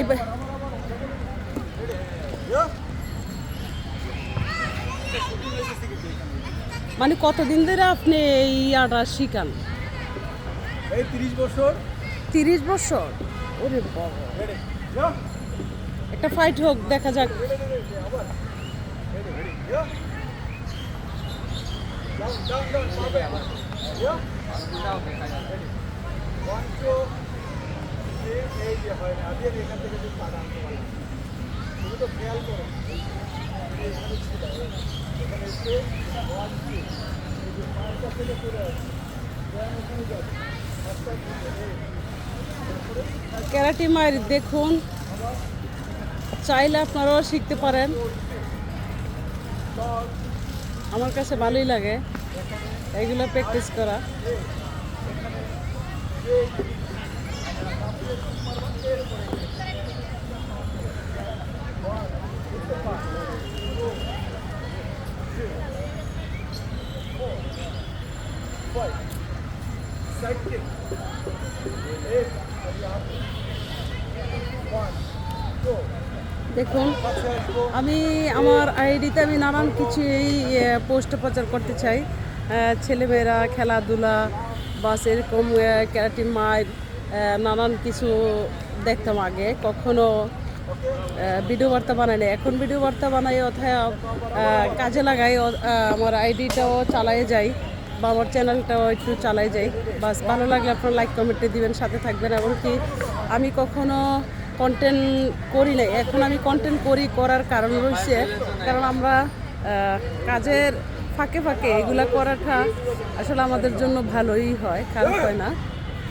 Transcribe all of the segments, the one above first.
এবার মানে কতদিন ধরে আপনি এই আটা শিখান এই তিরিশ বছর তিরিশ বছর ওরে বাবা একটা ফাইট হোক দেখা যাক ক্যারাটি মায়ের দেখুন। চাইলে আপনারাও শিখতে পারেন। আমার কাছে ভালোই লাগে। এগুলো প্র্যাকটিস করা। দেখুন, আমি আমার আইডিতে আমি নানান কিছুই পোস্ট প্রচার করতে চাই। ছেলেমেয়েরা খেলাধুলা, বাস এরকম ক্যারাটি, মাইর নানান কিছু দেখতাম আগে, কখনো ভিডিও বার্তা বানাই না এখন ভিডিও বার্তা বানাই অথায় কাজে লাগাই আমার আইডিটাও চালাই যাই বা আমার চ্যানেলটাও একটু চালাই যাই। বাস, ভালো লাগলে আপনার লাইক কমেন্টে দিবেন, সাথে থাকবেন। এবং কি আমি কখনো কন্টেন্ট করি নাই। এখন আমি কন্টেন্ট করি করার কারণ রয়েছে কারণ আমরা কাজের ফাঁকে ফাঁকে এগুলা করাটা আসলে আমাদের জন্য ভালোই হয়, খারাপ হয় না।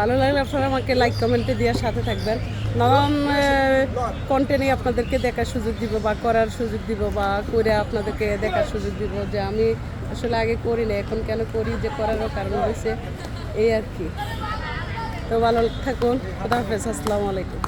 ভালো লাগলে আপনারা আমাকে লাইক কমেন্টে দেওয়ার সাথে থাকবেন। নানান কন্টেন্টই আপনাদেরকে দেখার সুযোগ দিব বা করার সুযোগ দিব বা করে আপনাদেরকে দেখার সুযোগ দিব যে আমি আসলে আগে করি না এখন কেন করি, যে করারও কারণ হয়েছে, এই আর কি। তো ভালো থাকুন খুদা হাফেজ, আসসালামু আলাইকুম।